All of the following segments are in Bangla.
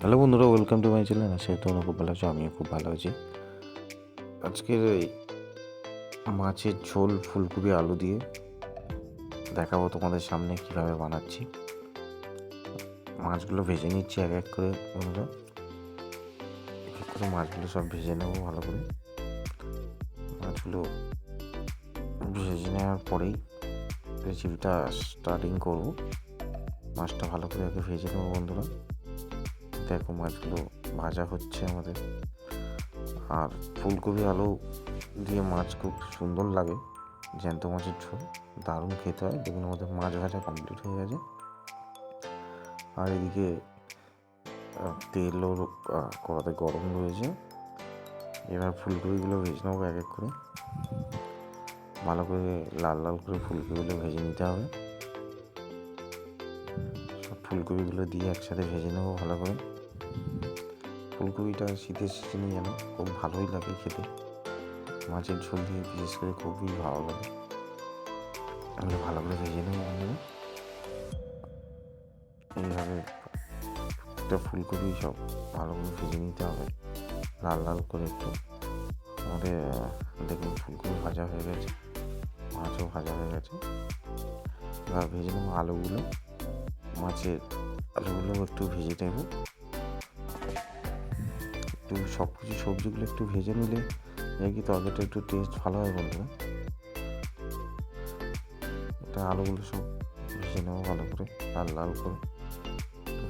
হ্যালো বন্ধুরা ওয়েলকাম টু মাই চ্যানেল করি তোমরা খুব ভালো আছো, আমিও খুব ভালো আছি। আজকের এই মাছের ঝোল, ফুলকপি, আলু দিয়ে দেখাবো তোমাদের সামনে কীভাবে বানাচ্ছি। মাছগুলো ভেজে নিচ্ছি এক এক করে বন্ধুরা। এক এক করে মাছগুলো সব ভেজে নেব ভালো করে। মাছগুলো ভেজে নেওয়ার পরেই রেসিপিটা স্টার্টিং করব। মাছটা ভালো করে আগে ভেজে নেব বন্ধুরা। দেখো মাছগুলো ভাজা হচ্ছে আমাদের। আর ফুলকপি আলু দিয়ে মাছ খুব সুন্দর লাগে, জ্যান্ত মাছের ঝোল, দারুণ খেতে হয়। দেখুন আমাদের মাছ ভাজা কমপ্লিট হয়ে গেছে। আর এদিকে তেলও কড়াতে গরম রয়েছে। এবার ফুলকপিগুলো ভেজে নেব এক এক করে। ভালো করে লাল লাল করে ফুলকপিগুলো ভেজে নিতে হবে। সব ফুলকপিগুলো দিয়ে একসাথে ভেজে নেব ভালো করে। ফুলকপিটা শীতের সিজনে যেন খুব ভালোই লাগে খেতে। মাছের ঝোল দিয়ে বিশেষ করে খুবই ভালো লাগে। আমি ভালো করে ভেজে নেব এইভাবে একটা ফুলকপি সব ভালো করে ভেজে নিতে হবে। লাল লাল করে একটু। আমাদের দেখুন ফুলকপি ভাজা হয়ে গেছে, মাছও ভাজা হয়ে গেছে। এবার ভেজে নেব আলুগুলো। মাছের আলুগুলো একটু ভেজে নেব। একটু সব কিছু সবজিগুলো একটু ভেজে নিলে কি তরকারিটা একটু টেস্ট ভালো হয় বলবে। এটা আলুগুলো সব ভেজে নেব ভালো করে, লাল লাল করে।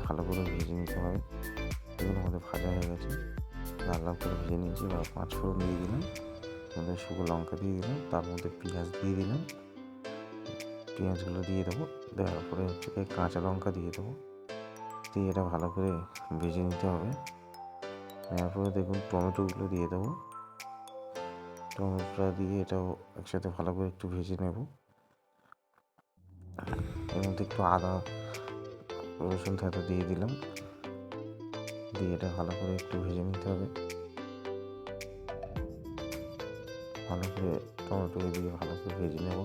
ভালো করে ভেজে নিতে হবে। এগুলো আমাদের ভাজা হয়ে গেছে। লাল লাল করে ভেজে নিয়েছি, এবার পাঁচ ফোড়ন দিয়ে দিলাম। আমাদের শুকনো লঙ্কা দিয়ে দিলাম, তার মধ্যে পেঁয়াজ দিয়ে দিলাম। পেঁয়াজগুলো দিয়ে দেবো, দেওয়ার পরে কাঁচা লঙ্কা দিয়ে দেবো। দিয়ে এটা ভালো করে ভেজে নিতে হবে। নেওয়ার পরে দেখুন টমেটোগুলো দিয়ে দেবো। টমেটোটা দিয়ে এটাও একসাথে ভালো করে একটু ভেজে নেব। এর মধ্যে একটু আদা, রসুন থাতা দিয়ে দিলাম। দিয়ে এটা ভালো করে একটু ভেজে নিতে হবে। ভালো করে টমেটো দিয়ে ভালো করে ভেজে নেব।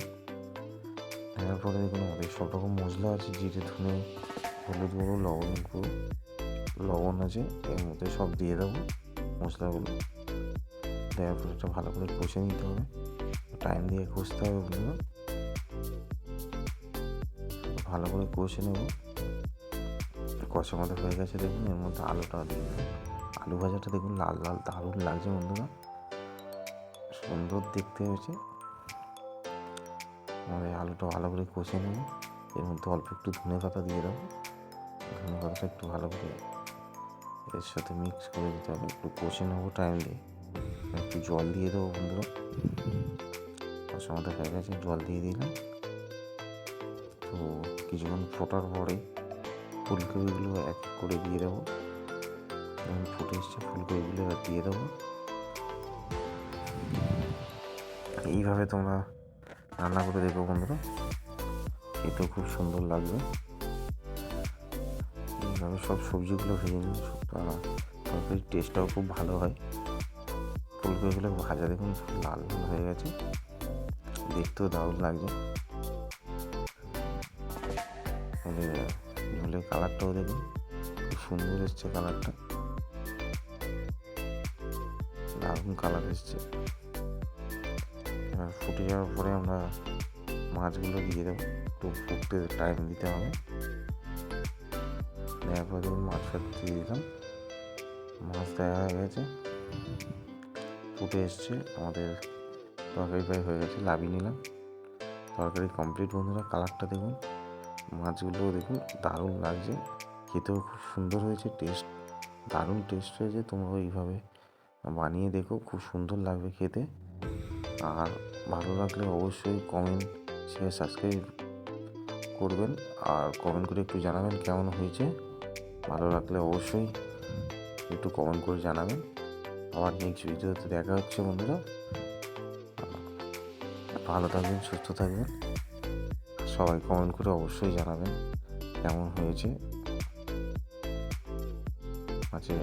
তারপরে দেখুন আমাদের সব রকম মশলা আছে, জিরে, ধনে, হলুদ গুঁড়ো লবণ গুঁড়ো। লবণ আছে, এর মধ্যে সব দিয়ে দেবো। মশলাগুলো দেওয়ার পর এটা ভালো করে কষে নিতে হবে। টাইম দিয়ে কষতে হবে বন্ধুরা ভালো করে কষে নেব। কষা মতো হয়ে গেছে দেখুন, এর মধ্যে আলুটা দিয়ে দেবো। আলু ভাজাটা দেখুন, লাল লাল দারুণ লাগছে বন্ধুরা। সুন্দর দেখতে হয়েছে। আমাদের আলুটা ভালো করে কষে নেব। এর মধ্যে অল্প একটু ধনে পাতা দিয়ে দেবো। ধনে পাতাটা একটু ভালো করে এর সাথে মিক্স করে দিতে হবে। একটু কষে নেব টাইম দিয়ে। একটু জল দিয়ে দেবো বন্ধুরা। কষা মতো হয়ে গেছে, জল দিয়ে দিলাম। তো কিছুক্ষণ ফোটার পরে ফুলকপিগুলো এক করে দিয়ে দেবো। যখন ফুটে এসছে, ফুলকপিগুলো দিয়ে দেবো। এইভাবে তোমরা রান্না করে দেখো বন্ধুরা। খেতেও খুব সুন্দর লাগবে। সব সবজিগুলো ভেজে নিই। সবটা তরকারির টেস্টটাও খুব ভালো হয়। ফুলকপিগুলো ভাজা দেখুন, লাল লাল হয়ে গেছে। দেখতেও দারুণ লাগছে। ঝোলের কালারটাও দেখুন, খুব সুন্দর এসছে কালারটা দারুণ কালার এসছে। ফুটে যাওয়ার পরে আমরা মাছগুলো দিয়ে দেবো। একটু ফুটতে টাইম দিতে হবে। দেওয়ার পরে দেখুন মাছ ফাছ দিয়ে দিলাম। মাছ দেওয়া হয়ে গেছে। ফুটে এসছে। আমাদের তরকারি প্রায় হয়ে গেছে লাভিয়ে নিলাম। তরকারি কমপ্লিট বন্ধুরা, কালারটা দেখুন। মাছগুলো দেখুন, দারুণ লাগছে। খেতেও খুব সুন্দর হয়েছে টেস্ট দারুণ টেস্ট হয়েছে। তোমরা এইভাবে বানিয়ে দেখো, খুব সুন্দর লাগবে খেতে। আর ভালো লাগলে অবশ্যই কমেন্ট শেয়ার সাবস্ক্রাইব করবেন। আর কমেন্ট করে একটু জানাবেন কেমন হয়েছে। ভালো লাগলে অবশ্যই একটু কমেন্ট করে জানাবেন। আবার নেক্সট ভিডিওতে দেখা হচ্ছে বন্ধুরা। ভালো থাকবেন, সুস্থ থাকবেন। সবাই কমেন্ট করে অবশ্যই জানাবেন কেমন হয়েছে। আছে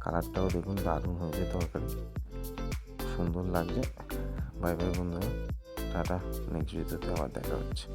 কালারটাও দেখুন, দারুণ হয়েছে তরকারি। সুন্দর লাগছে। বাই বাই বন্ধুরা। টাটা নেক্সট ভিডিওতে আবার দেখা হচ্ছে।